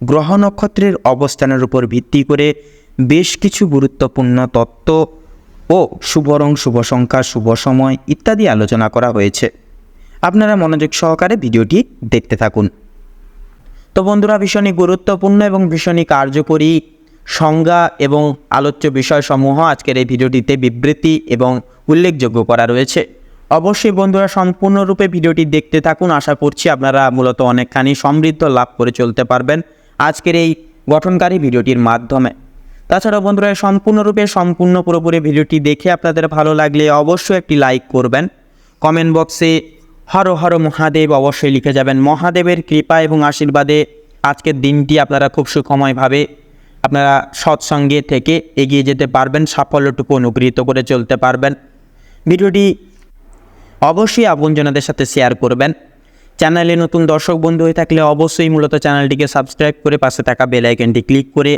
গ্রহ নক্ষত্রের অবস্থানের উপর ভিত্তি করে বেশ কিছু গুরুত্বপূর্ণ তত্ত্ব ও শুভ রং শুভ সংখ্যা, শুভ সময় ইত্যাদি আলোচনা করা হয়েছে। আপনারা মনোযোগ সহকারে ভিডিওটি দেখতে থাকুন। তো বন্ধুরা, ভীষণই গুরুত্বপূর্ণ এবং ভীষণই কার্যকরী সংজ্ঞা এবং আলোচ্য বিষয়সমূহ আজকের এই ভিডিওটিতে বিবৃতি এবং উল্লেখযোগ্য করা রয়েছে। অবশ্যই বন্ধুরা, সম্পূর্ণরূপে ভিডিওটি দেখতে থাকুন। আশা করছি আপনারা মূলত অনেকখানি সমৃদ্ধ লাভ করে চলতে পারবেন। আজকের এই গঠনকারী ভিডিওটির মাধ্যমে। তাছাড়া বন্ধুরা সম্পূর্ণরূপে, সম্পূর্ণ পুরোপুরি ভিডিওটি দেখে আপনাদের ভালো লাগলে অবশ্যই একটি লাইক করবেন। কমেন্ট বক্সে হর হর মহাদেব অবশ্যই লিখে যাবেন। মহাদেবের কৃপা এবং আশীর্বাদে আজকের দিনটি আপনারা খুব সুখময়ভাবে আপনারা সৎসঙ্গে থেকে এগিয়ে যেতে পারবেন, সাফল্যটুকু অনুগৃহীত করে চলতে পারবেন। ভিডিওটি অবশ্যই আপনজনদের সাথে শেয়ার করবেন। চ্যানেলে নতুন দর্শক বন্ধু হয়ে থাকলে অবশ্যই মূলত চ্যানেলটিকে সাবস্ক্রাইব করে পাশে থাকা বেল আইকনটি ক্লিক করে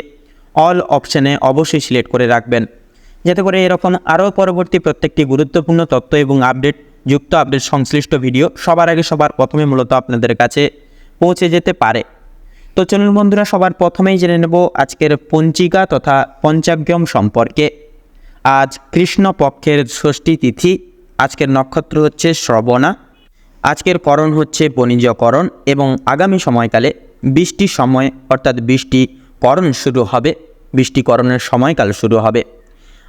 অল অপশানে অবশ্যই সিলেক্ট করে রাখবেন। যাতে করে এরকম আরও পরবর্তী প্রত্যেকটি গুরুত্বপূর্ণ তথ্য এবং আপডেট, যুক্ত আপডেট সংশ্লিষ্ট ভিডিও সবার আগে সবার প্রথমে মূলত আপনাদের কাছে পৌঁছে যেতে পারে। তো চলুন বন্ধুরা, সবার প্রথমেই জেনে নেব আজকের পঞ্চিকা তথা পঞ্চাগ্যম সম্পর্কে। আজ কৃষ্ণ পক্ষের ষষ্ঠী তিথি, আজকের নক্ষত্র হচ্ছে শ্রবণা। আজকের করণ হচ্ছে বণিজকরণ এবং আগামী সময়কালে বৃষ্টির সময়, অর্থাৎ বৃষ্টি করণ শুরু হবে, বৃষ্টিকরণের সময়কাল শুরু হবে।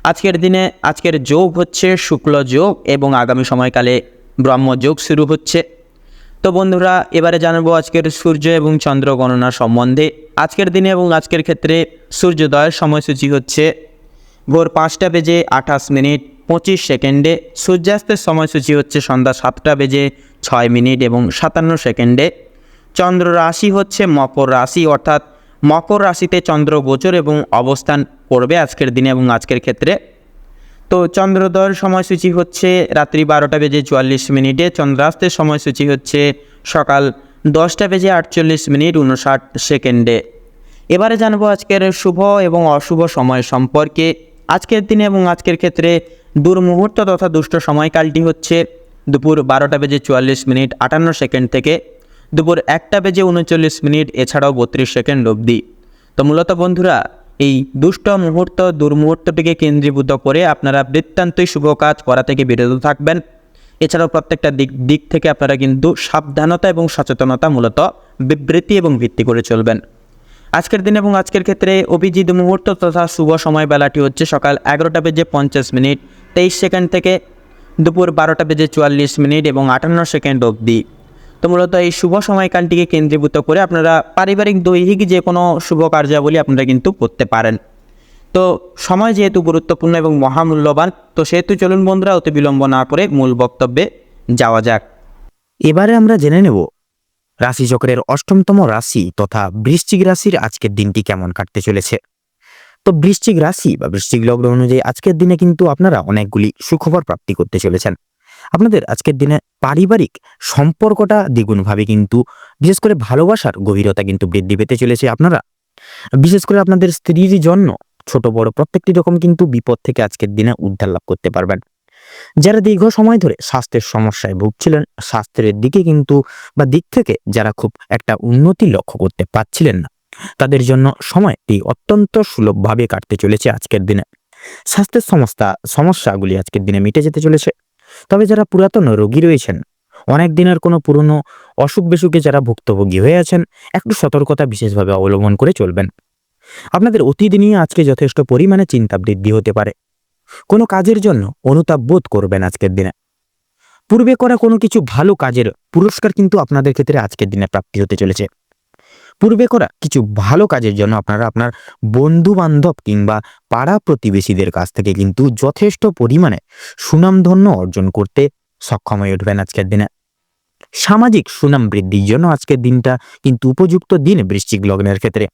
আজকের দিনে, আজকের যোগ হচ্ছে শুক্ল যোগ এবং আগামী সময়কালে ব্রহ্মযোগ শুরু হচ্ছে। তো বন্ধুরা, এবারে জানাব আজকের সূর্য এবং চন্দ্র গণনা সম্বন্ধে আজকের দিনে এবং আজকের ক্ষেত্রে সূর্যোদয়ের সময়সূচি হচ্ছে ভোর পাঁচটা বেজে আঠাশ মিনিট। পঁচিশ সেকেন্ডে সূর্যাস্তের সময়সূচি হচ্ছে সন্ধ্যা সাতটা বেজে ছয় মিনিট এবং সাতান্ন সেকেন্ডে চন্দ্র রাশি হচ্ছে মকর রাশি, অর্থাৎ মকর রাশিতে চন্দ্র গোচর এবং অবস্থান করবে আজকের দিনে এবং আজকের ক্ষেত্রে। তো চন্দ্রোদয়ের সময়সূচি হচ্ছে রাত্রি বারোটা বেজে চুয়াল্লিশ মিনিটে, চন্দ্রাস্তের সময়সূচি হচ্ছে সকাল দশটা বেজে আটচল্লিশ মিনিট উনষাট সেকেন্ডে। এবারে জানব আজকের শুভ এবং অশুভ সময় সম্পর্কে। আজকের দিনে এবং আজকের ক্ষেত্রে দুর্মুহূর্ত তথা দুষ্ট সময়কালটি হচ্ছে দুপুর বারোটা বেজে চুয়াল্লিশ মিনিট আটান্ন সেকেন্ড থেকে দুপুর একটা বেজে উনচল্লিশ মিনিট, এছাড়াও বত্রিশ সেকেন্ড অবধি। তো মূলত বন্ধুরা, এই দুষ্ট মুহূর্ত, দুর্মুহূর্তটিকে কেন্দ্রীভূত করে আপনারা বৃত্তান্তই শুভ কাজ করা থেকে বিরত থাকবেন। এছাড়াও প্রত্যেকটা দিক দিক থেকে আপনারা কিন্তু সাবধানতা এবং সচেতনতা মূলত বিবৃতি এবং ভিত্তি করে চলবেন। আজকের দিন এবং আজকের ক্ষেত্রে অভিজিৎ মুহূর্ত তথা শুভ সময় বেলাটি হচ্ছে সকাল এগারোটা বেজে পঞ্চাশ মিনিট, তেইশ সেকেন্ড থেকে দুপুর বারোটা বেজে চুয়াল্লিশ মিনিট এবং আটান্ন সেকেন্ড অবধি। তো মূলত এই শুভ সময়কালটিকে কেন্দ্রীভূত করে আপনারা পারিবারিক, দৈহিক যে কোনো শুভ কার্যাবলী আপনারা কিন্তু করতে পারেন। তো সময় যেহেতু গুরুত্বপূর্ণ এবং মহামূল্যবান, তো সেহেতু চলুন বন্ধুরা অতি বিলম্ব না করে মূল বক্তব্যে যাওয়া যাক। এবারে আমরা জেনে নেব রাশিচক্রের অষ্টমতম রাশি তথা বৃশ্চিক রাশির আজকের দিনটি কেমন কাটতে চলেছে? তো বৃশ্চিক রাশি বা বৃশ্চিক লগ্ন অনুযায়ী আজকের দিনে কিন্তু আপনারা অনেকগুলি সুখবর প্রাপ্তি করতে চলেছেন। আপনাদের আজকের দিনে পারিবারিক সম্পর্কটা দ্বিগুণভাবে কিন্তু বিশেষ করে ভালোবাসার গভীরতা কিন্তু বৃদ্ধি পেতে চলেছে আপনারা। বিশেষ করে আপনাদের স্ত্রীর জন্য ছোট বড় প্রত্যেকটি রকম কিন্তু বিপদ থেকে আজকের দিনে উদ্ধার লাভ করতে পারবেন। যারা দীর্ঘ সময় ধরে স্বাস্থ্যের সমস্যায় ভুগছিলেন, স্বাস্থ্যের দিকে কিন্তু বা দিক থেকে যারা খুব একটা উন্নতি লক্ষ্য করতে পারছিলেন না, তাদের জন্য সময়টি অত্যন্ত সুলভভাবে কাটতে চলেছে আজকের দিনে। স্বাস্থ্যের সমস্যা সমস্যাগুলি আজকের দিনে মিটে যেতে চলেছে। তবে যারা পুরাতন রোগী রয়েছেন, অনেক দিনের কোনো পুরনো অসুখ বিসুখে যারা ভুক্তভোগী হয়ে আছেন, একটু সতর্কতা বিশেষভাবে অবলম্বন করে চলবেন। আপনাদের অতীত নিয়ে আজকে যথেষ্ট পরিমাণে চিন্তা বৃদ্ধি হতে পারে। কোনো কাজের জন্য অনুতাপ বোধ করবেন আজকের দিনে। পূর্বে করা কোনো কিছু ভালো কাজের পুরস্কার কিন্তু আপনাদের ক্ষেত্রে আজকের দিনে প্রাপ্তি হতে চলেছে। পূর্বে করা কিছু ভালো কাজের জন্য আপনারা আপনার বন্ধু বান্ধব কিংবা পাড়া প্রতিবেশীদের কাছ থেকে কিন্তু যথেষ্ট পরিমাণে সুনামধন্য অর্জন করতে সক্ষম হয়ে উঠবেন আজকের দিনে। সামাজিক সুনাম বৃদ্ধির জন্য আজকের দিনটা কিন্তু উপযুক্ত দিন বৃশ্চিক লগ্নের ক্ষেত্রে।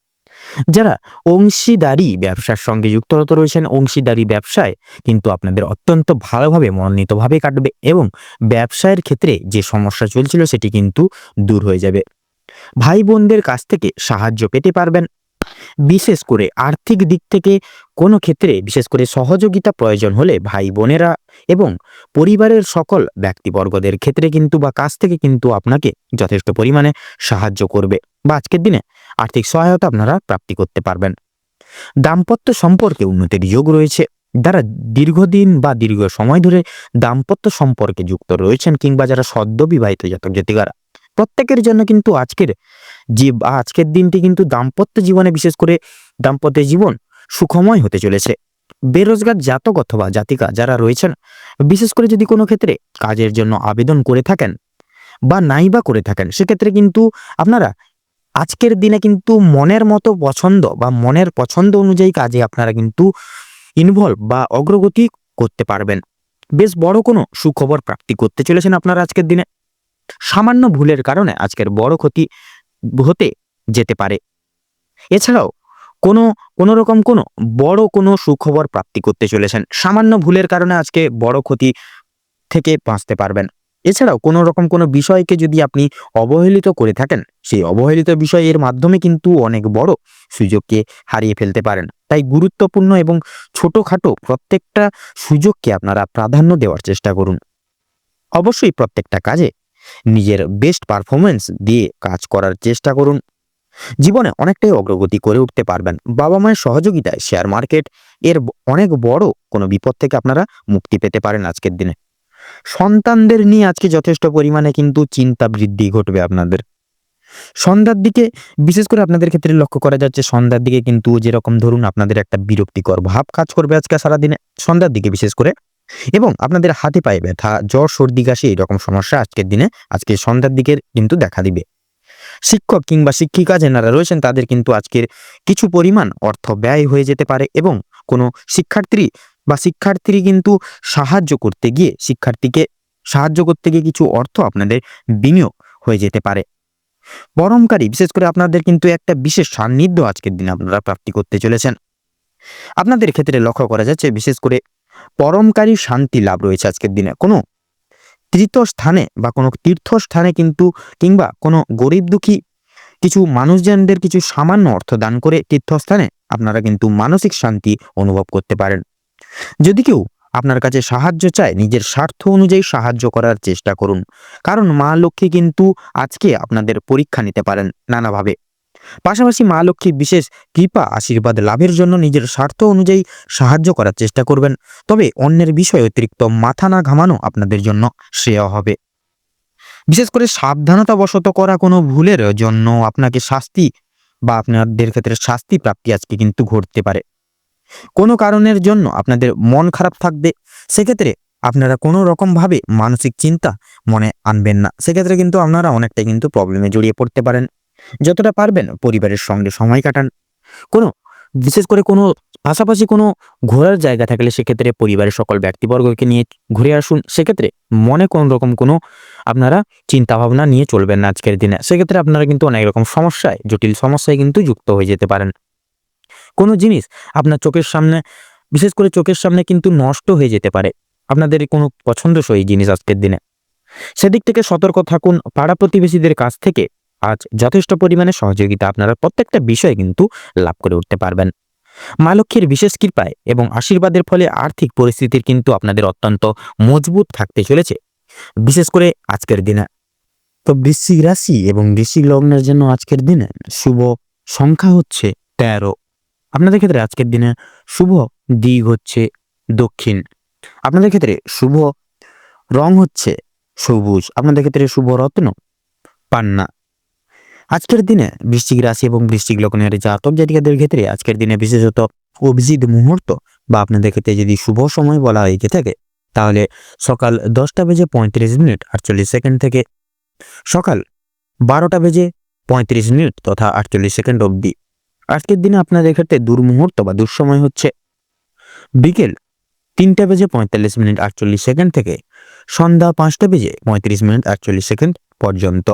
যারা অংশীদারি ব্যবসার সঙ্গে যুক্তরত রয়েছেন, অংশীদারি ব্যবসায় কিন্তু আপনাদের অত্যন্ত ভালোভাবে মনোনীতভাবে কাটবে এবং ব্যবসায়ের ক্ষেত্রে যে সমস্যা চলছিল সেটি কিন্তু দূর হয়ে যাবে। ভাই বোনদের কাছ থেকে সাহায্য পেতে পারবেন। বিশেষ করে আর্থিক দিক থেকে কোনো ক্ষেত্রে বিশেষ করে সহযোগিতা প্রয়োজন হলে ভাই বোনেরা এবং পরিবারের সকল ব্যক্তিবর্গদের ক্ষেত্রে কিন্তু বা কাছ থেকে কিন্তু আপনাকে যথেষ্ট পরিমাণে সাহায্য করবে। বা আজকের দিনে আর্থিক সহায়তা আপনারা প্রাপ্তি করতে পারবেন। দাম্পত্য সম্পর্কে উন্নতির যোগ রয়েছে। যারা দীর্ঘদিন বা দীর্ঘ সময় ধরে দাম্পত্য সম্পর্কে যুক্ত রয়েছেন কিংবা যারা সদ্য বিবাহিত জাতক জাতিকারা, প্রত্যেকের জন্য কিন্তু আজকের যে আজকের দিনটি কিন্তু দাম্পত্য জীবনে বিশেষ করে দাম্পত্য জীবন সুখময় হতে চলেছে। বেরোজগার জাতক অথবা জাতিকা যারা রয়েছেন, বিশেষ করে যদি কোনো ক্ষেত্রে কাজের জন্য আবেদন করে থাকেন বা নাই বা করে থাকেন, সেক্ষেত্রে কিন্তু আপনারা আজকের দিনে কিন্তু মনের মতো পছন্দ বা মনের পছন্দ অনুযায়ী কাজে আপনারা কিন্তু ইনভলভ বা অগ্রগতি করতে পারবেন। বেশ বড় কোনো সুখবর প্রাপ্তি করতে চলেছেন আপনারা আজকের দিনে। সামান্য ভুলের কারণে আজকের বড় ক্ষতি হতে যেতে পারে। এছাড়াও কোনো কোনো রকম কোনো বড় কোনো সুখবর প্রাপ্তি করতে চলেছেন। সামান্য ভুলের কারণে আজকে বড় ক্ষতি থেকে বাঁচতে পারবেন। এছাড়াও কোনো রকম কোনো বিষয়কে যদি আপনি অবহেলিত করে থাকেন, সেই অবহেলিত বিষয়ের মাধ্যমে কিন্তু অনেক বড় সুযোগকে হারিয়ে ফেলতে পারেন। তাই গুরুত্বপূর্ণ এবং ছোটোখাটো প্রত্যেকটা সুযোগকে আপনারা প্রাধান্য দেওয়ার চেষ্টা করুন। অবশ্যই প্রত্যেকটা কাজে নিজের বেস্ট পারফরমেন্স দিয়ে কাজ করার চেষ্টা করুন। জীবনে অনেকটাই অগ্রগতি করে উঠতে পারবেন। বাবা মায়ের সহযোগিতায় শেয়ার মার্কেট এর অনেক বড় কোনো বিপদ থেকে আপনারা মুক্তি পেতে পারেন আজকের দিনে। সন্তানদের নিয়ে আজকে যথেষ্ট পরিমাণে কিন্তু চিন্তা বৃদ্ধি ঘটবে আপনাদের। সন্ধ্যার দিকে, বিশেষ করে আপনাদের ক্ষেত্রে লক্ষ্য করা যাচ্ছে, সন্ধ্যার দিকে কিন্তু যেরকম ধরুন আপনাদের একটা বিরক্তিকর ভাব কাজ করবে আজকে সারাদিনে, সন্ধ্যার দিকে বিশেষ করে। এবং আপনাদের হাতে পায়ে ব্যথা, জ্বর, সর্দি, কাশি এরকম সমস্যা আজকের দিনে, আজকে সন্ধ্যার দিকে কিন্তু দেখা দিবে। শিক্ষক কিংবা শিক্ষিকা যেনারা রয়েছেন, তাদের কিন্তু আজকের কিছু পরিমাণ অর্থ ব্যয় হয়ে যেতে পারে এবং কোনো শিক্ষার্থী বা শিক্ষার্থীর কিন্তু সাহায্য করতে গিয়ে, শিক্ষার্থীকে সাহায্য করতে গিয়ে কিছু অর্থ আপনাদের বিনিয়োগ হয়ে যেতে পারে। পরমকারী বিশেষ করে আপনাদের কিন্তু একটা বিশেষ সান্নিধ্য আজকের দিনে আপনারা প্রাপ্তি করতে চলেছেন। আপনাদের ক্ষেত্রে লক্ষ্য করা যাচ্ছে, বিশেষ করে পরমকারী শান্তি লাভ রয়েছে আজকের দিনে। কোনো তীর্থস্থানে বা কোনো তীর্থস্থানে কিন্তু কিংবা কোনো গরিব দুঃখী কিছু মানুষজনদের কিছু সামান্য অর্থ দান করে তীর্থস্থানে আপনারা কিন্তু মানসিক শান্তি অনুভব করতে পারেন। যদি কেউ আপনার কাছে সাহায্য চায়, নিজের স্বার্থ অনুযায়ী সাহায্য করার চেষ্টা করুন। কারণ মা লক্ষ্মী কিন্তু আজকে আপনাদের পরীক্ষা নিতে পারেন নানাভাবে। পাশাপাশি মা লক্ষ্মী বিশেষ কৃপা, আশীর্বাদ লাভের জন্য নিজের স্বার্থ অনুযায়ী সাহায্য করার চেষ্টা করবেন। তবে অন্যের বিষয়ে অতিরিক্ত মাথা না ঘামানো আপনাদের জন্য শ্রেয় হবে। বিশেষ করে সাবধানতা বশত করা কোনো ভুলের জন্য আপনাকে শাস্তি বা আপনাদের ক্ষেত্রে শাস্তি প্রাপ্তি আজকে কিন্তু ঘটতে পারে। কোনো কারণের জন্য আপনাদের মন খারাপ থাকবে, সেক্ষেত্রে আপনারা কোনো রকমভাবে মানসিক চিন্তা মনে আনবেন না। সেক্ষেত্রে কিন্তু আপনারা অনেকটাই কিন্তু প্রবলেমে জড়িয়ে পড়তে পারেন। যতটা পারবেন পরিবারের সঙ্গে সময় কাটান। কোনো, বিশেষ করে কোনো, পাশাপাশি কোনো ঘোরার জায়গা থাকলে সেক্ষেত্রে পরিবারের সকল ব্যক্তিবর্গকে নিয়ে ঘুরে আসুন। সেক্ষেত্রে মনে কোনো রকম কোনো আপনারা চিন্তা ভাবনা নিয়ে চলবেন না আজকের দিনে। সেক্ষেত্রে আপনারা কিন্তু অনেক রকম সমস্যায়, জটিল সমস্যায় কিন্তু যুক্ত হয়ে যেতে পারেন। কোনো জিনিস আপনার চোখের সামনে, বিশেষ করে চোখের সামনে কিন্তু নষ্ট হয়ে যেতে পারে। আপনাদের কোনো পছন্দসই জিনিস আজকের দিনে। সেদিক থেকে সতর্ক থাকুন, পাড়া প্রতিবেশীদের কাছ থেকে আজ যথেষ্ট পরিমাণে সহযোগিতা আপনারা প্রত্যেকটা বিষয়ে কিন্তু লাভ করে উঠতে পারবেন। মা লক্ষ্মীর বিশেষ কৃপায় এবং আশীর্বাদের ফলে আর্থিক পরিস্থিতির কিন্তু আপনাদের অত্যন্ত মজবুত থাকতে চলেছে, বিশেষ করে আজকের দিনে। তো বৃশ্চিক রাশি এবং বৃশ্চিক লগ্নের জন্য আজকের দিনে শুভ সংখ্যা হচ্ছে তেরো। আপনাদের ক্ষেত্রে আজকের দিনে শুভ দিক হচ্ছে দক্ষিণ। আপনাদের ক্ষেত্রে শুভ রং হচ্ছে সবুজ। আপনাদের ক্ষেত্রে শুভ রত্ন পান্না। আজকের দিনে বৃশ্চিক রাশি এবং বৃশ্চিক লগ্নের জাতক জাতিকাদের ক্ষেত্রে আজকের দিনে বিশেষত অভিজিৎ মুহূর্ত বা আপনাদের ক্ষেত্রে যদি শুভ সময় বলা হয়ে থাকে, তাহলে সকাল দশটা বেজে পঁয়ত্রিশ মিনিট আটচল্লিশ সেকেন্ড থেকে সকাল বারোটা বেজে পঁয়ত্রিশ মিনিট তথা আটচল্লিশ সেকেন্ড অবধি আজকের দিনে আপনাদের ক্ষেত্রে দুর্মুহূর্ত বা দুঃসময় হচ্ছে। বিকেল তিনটা বেজে পঁয়তাল্লিশ মিনিট আটচল্লিশ সেকেন্ড থেকে সন্ধ্যা পাঁচটা বেজে পঁয়ত্রিশ মিনিট আটচল্লিশ সেকেন্ড পর্যন্ত।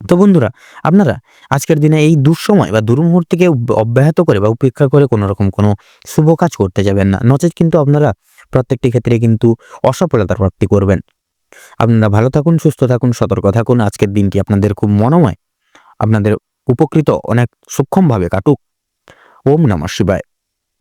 তো বন্ধুরা, আপনারা আজকের দিনে এই দুঃসময় বা দুর্মুহূর্তকে অব্যাহত করে বা উপেক্ষা করে কোনো রকম কোনো শুভ কাজ করতে যাবেন না। নচেত কিন্তু আপনারা প্রত্যেকটি ক্ষেত্রে কিন্তু অসফলতার প্রাপ্তি করবেন। আপনারা ভালো থাকুন, সুস্থ থাকুন, সতর্ক থাকুন। আজকের দিনটি আপনাদের খুব মনোময়, আপনাদের উপকৃত অনেক সূক্ষ্মভাবে কাটুক। ওম নমঃ শিবায়।